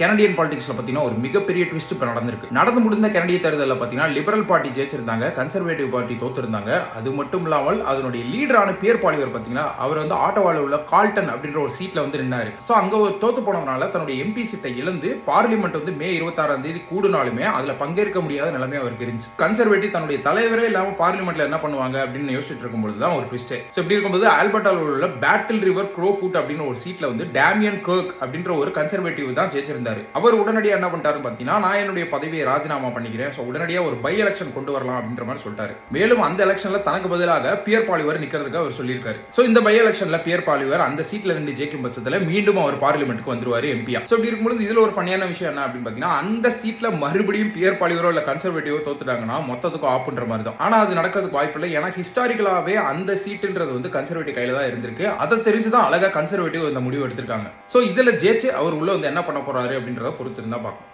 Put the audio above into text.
Canadian பாலிடிக்ஸ்ல பாத்தீங்கன்னா ஒரு மிகப்பெரிய ட்விஸ்ட் இப்போ நடந்திருக்கு. நடந்து முடிந்த கனடிய தேர்தலில் பார்த்தீங்கன்னா லிபரல் பார்ட்டி ஜெயிச்சிருந்தாங்க கன்சர்வேட்டிவ் பார்ட்டி தோத்திருந்தாங்க. அது மட்டும் இல்லாமல் அதனுடைய லீடரான பேர் பாலிவர் பார்த்தீங்கன்னா அவர் வந்து ஆட்டோவாவில் உள்ள கால்டன் அப்படின்ற ஒரு சீட்ல வந்து நின்னாரு. ஸோ அங்க ஒரு தோத்து போனதுனால தன்னுடைய எம்பி சீட்டை இழந்து பார்லிமெண்ட் வந்து மே இருபத்தாறாம் தேதி கூடுனாலுமே அதுல பங்கேற்க முடியாத நிலைமை அவருக்கு இருந்துச்சு. கன்சர்வேட்டிவ் தன்னுடைய தலைவரே இல்லாமல் பார்லிமெண்ட்ல என்ன பண்ணுவாங்க அப்படின்னு யோசிச்சுட்டு இருக்கும்போது தான் ஒரு ட்விஸ்ட் ஸோ இப்படி இருக்கும்போது ஆல்பர்டாவில் உள்ள பேட்டில் ரிவர் க்ரோஃபுட் அப்படின்னு ஒரு சீட்ல வந்து டேமியன் கர்க் அப்படின்ற ஒரு கன்சர்வேட்டிவ் தான் இருந்தார் அவர் உடனடியாக என்ன பண்ணிட்டாருன்னு பார்த்தீங்கன்னா நான் என்னுடைய பதவியை ராஜினாமா பண்ணிக்கிறேன். ஸோ உடனடியாக ஒரு பை எலெக்ஷன் கொண்டு வரலாம் அப்படின்ற மாதிரி சொல்லிட்டாரு. மேலும் அந்த எலெக்ஷனில் தனக்கு பதிலாக பியர் பாலிவர் நிற்கிறதுக்கு அவர் சொல்லியிருக்காரு. ஸோ இந்த பை எலெக்ஷனில் பியர் பாலிவர் அந்த சீட்டில் நின்று ஜெயிக்கும் பட்சத்தில் மீண்டும் அவர் பார்லிமெண்ட்டுக்கு வந்துருவார் எம்பியா ஸோ இப்படி இருக்கும்போது இதில் ஒரு பணியான விஷயம் என்ன அப்படின்னு பார்த்தீங்கன்னா அந்த சீட்டில் மறுபடியும் பியர் பாலிவரோ இல்லை கன்சர்வேட்டிவோ தோத்துட்டாங்கன்னா மொத்தத்துக்கும் ஆப்புன்ற மாதிரி தான். ஆனால் அது நடக்கிறதுக்கு வாய்ப்பு இல்லை. ஏன்னா ஹிஸ்டாரிக்கலாகவே அந்த சீட்டுன்றது வந்து கன்சர்வேட்டிவ் கையில் தான் இருந்திருக்கு. அதை தெரிஞ்சு தான் அழகாக கன்சர்வேட்டிவ் இந்த முடிவு எடுத்திருக்காங்க. ஸோ இதில் ஜெயிச்சு அவர் உள்ள வந்து என்ன பண்ண போறாரு? அப்படின்றத பொறுத்து இருந்தால் பார்க்கணும்